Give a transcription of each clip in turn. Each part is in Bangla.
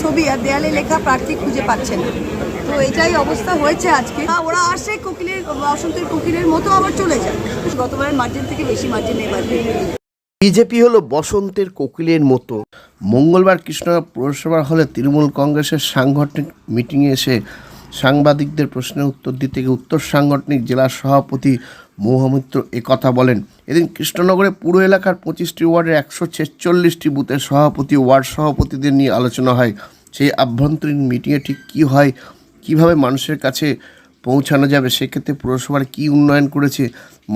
ছবি আর দেয়ালে লেখা প্রার্থী খুঁজে পাচ্ছে না। তো এটাই অবস্থা হয়েছে আজকে। ওরা আসে কোকিলের, বসন্তের কোকিলের মতো আবার চলে যায়। গতবারের মার্জিন থেকে বেশি মার্জিন এবার বিজেপি হলো বসন্তের কোকিলের মতো। মঙ্গলবার কৃষ্ণনগর পৌরসভার হলে তৃণমূল কংগ্রেসের সাংগঠনিক মিটিংয়ে এসে সাংবাদিকদের প্রশ্নের উত্তর দিতে গিয়ে উত্তর সাংগঠনিক জেলা সভাপতি মৌহামিত্র একথা বলেন। এদিন কৃষ্ণনগরে পুরো এলাকার পঁচিশটি ওয়ার্ডের একশো ছেচল্লিশটি বুথের সভাপতি ওয়ার্ড সভাপতিদের নিয়ে আলোচনা হয়। সেই আভ্যন্তরীণ মিটিংয়ে ঠিক কী হয়, কীভাবে মানুষের কাছে পৌঁছানো যাবে, সেক্ষেত্রে পুরসভার কি উন্নয়ন করেছে,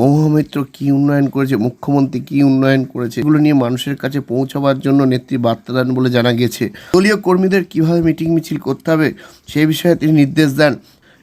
মৌহমিত্র কি উন্নয়ন করেছে, মুখ্যমন্ত্রী কি উন্নয়ন করেছে, এগুলো নিয়ে মানুষের কাছে পৌঁছাবার জন্য নেত্রী বার্তা দেন বলে জানা গিয়েছে। দলীয় কর্মীদের কীভাবে মিটিং মিছিল করতে হবে সেই বিষয়ে তিনি নির্দেশ দেন।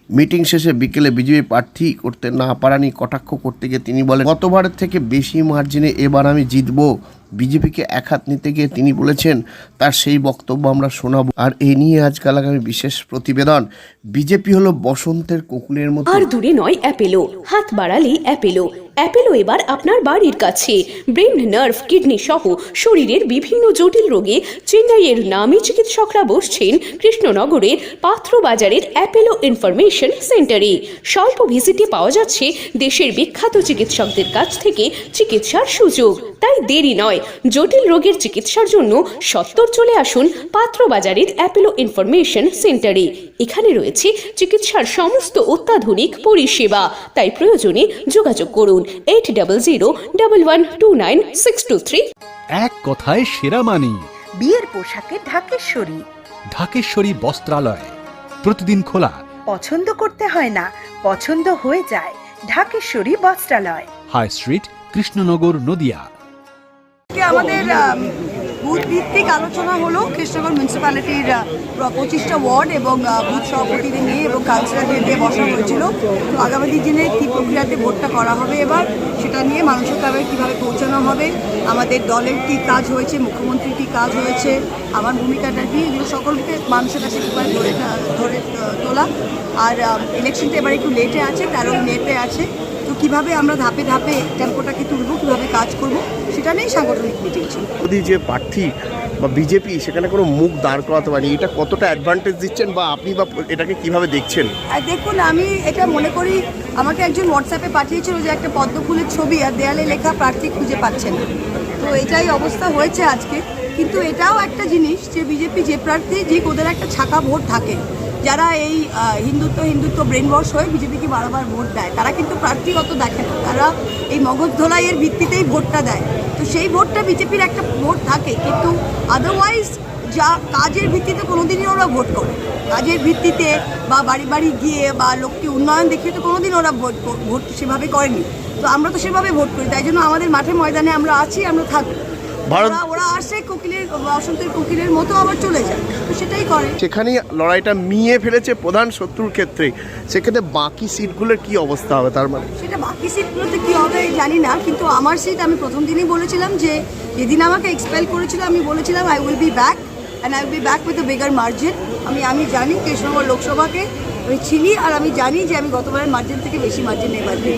মিটিং শেষে বিকেলে বিজেপি প্রার্থী করতে না পারানি, কটাক্ষ করতে গিয়ে তিনি বলেন, গতবারের থেকে বেশি মার্জিনে এবার আমি জিতবো। বিজেপিকে এক হাত নিতে গিয়ে তিনি বলেছেন, তার সেই বক্তব্য আমরা শোনাবো। আর এ নিয়ে আজকাল আগামী বিশেষ প্রতিবেদন, বিজেপি হলো বসন্তের কোকুলের মতো। আর দূরে নয় অ্যাপেলো, হাত বাড়ালেই অ্যাপেলো। অ্যাপেলো এবার আপনার বাড়ির কাছে। ব্রেন, নার্ভ, কিডনি সহ শরীরের বিভিন্ন জটিল রোগে চেন্নাইয়ের নামী চিকিৎসকরা বসছেন কৃষ্ণনগরের পাত্র বাজারের অ্যাপেলো ইনফরমেশন সেন্টারে। স্বল্প ভিজিটে পাওয়া যাচ্ছে দেশের বিখ্যাত চিকিৎসকদের কাছ থেকে চিকিৎসার সুযোগ। তাই দেরি নয়। জটিল রোগের চিকিৎসার জন্য সত্তর চলে আসুন পাত্র বাজারের অ্যাপেলো ইনফরমেশন সেন্টারে। এখানে রয়েছে চিকিৎসার সমস্ত অত্যাধুনিক পরিষেবা। তাই প্রয়োজনে যোগাযোগ করুন eight double zero double one two nine six two three এক কথায় সেরা মানি। বিয়ের পোশাকে ঢাকেশ্বরী। ঢাকেশ্বরী বস্ত্রালয়। প্রতিদিন খোলা। পছন্দ করতে হয় না পছন্দ হয়ে যায় ঢাকেশ্বরী বস্ত্রালয়। High street Krishnanagar Nadia. আজকে আমাদের আম, বুথ ভিত্তিক আলোচনা হলো কৃষ্ণনগর মিউনিসিপ্যালিটির পঁচিশটা ওয়ার্ড এবং বুথ সভাপতিদের নিয়ে এবং কাউন্সিলরদের দিয়ে বসা হয়েছিল। তো আগামী দিনে কী প্রক্রিয়াতে ভোটটা করা হবে এবার সেটা নিয়ে মানুষের কাছে কীভাবে পৌঁছানো হবে আমাদের দলের কী কাজ হয়েছে মুখ্যমন্ত্রীর কী কাজ হয়েছে আমার ভূমিকাটা কী এগুলো সকলকে মানুষের কাছে কীভাবে ধরে ধরে তোলা। আর ইলেকশনটা এবার একটু লেটে আছে তেরো লেটে আছে। কীভাবে আমরা ধাপে ধাপে টেম্পোটাকে তুলবো কীভাবে কাজ করব সেটা নিয়েই সাংগঠনিক মিটিং ছিল। মোদী যে প্রার্থী বা বিজেপি সেখানে কোনো মুখ দাঁড় করাতে পারেনি। এটা কতটা অ্যাডভান্টেজ দিচ্ছেন বা আপনি বা এটাকে কীভাবে দেখছেন? দেখুন আমি এটা মনে করি আমাকে একজন হোয়াটসঅ্যাপে পাঠিয়েছিল যে একটা পদ্ম ফুলের ছবি আর দেয়ালে লেখা প্রার্থী খুঁজে পাচ্ছেন তো এটাই অবস্থা হয়েছে আজকে। কিন্তু এটাও একটা জিনিস যে বিজেপি যে প্রার্থী যে ওদের একটা ছাকা ভোট থাকে। যারা এই হিন্দুত্ব হিন্দুত্ব ব্রেন ওয়াশ হয়ে বিজেপিকে বারবার ভোট দেয়, তারা কিন্তু প্রার্থীগত দেখে না। তারা এই মগজ ধোলাইয়ের ভিত্তিতেই ভোটটা দেয়। তো সেই ভোটটা বিজেপির একটা ভোট থাকে, কিন্তু আদারওয়াইজ যা কাজের ভিত্তিতে কোনোদিনই ওরা ভোট করে কাজের ভিত্তিতে বা বাড়ি বাড়ি গিয়ে বা লোককে উন্নয়ন দেখিয়ে তো কোনোদিন ওরা ভোট ভোট সেভাবে করেনি। তো আমরা তো সেভাবে ভোট করি, তাই জন্য আমাদের মাঠে ময়দানে আমরা আছি, আমরা থাকব। ভারত ওরা আসে কোকিলের বসন্তের কোকিলের মতো আবার চলে যায়। তো সেটাই করে। সেখানেই লড়াইটা মিয়ে ফেলেছে প্রধান শত্রুর ক্ষেত্রে সেক্ষেত্রে বাকি সিটগুলোর কি অবস্থা হবে তার মানে? সেটা বাকি সিটগুলোতে কী হবে জানি না কিন্তু আমার সিট আমি প্রথম দিনই বলেছিলাম যে যেদিন আমাকে এক্সপেল করেছিল আমি বলেছিলাম I will be back and I will be back with a bigger margin আমি আমি জানি কৃষ্ণনগর লোকসভাকে আমি চিনি আর আমি জানি যে আমি গতবারের মার্জিন থেকে বেশি মার্জিন নেই পেয়ে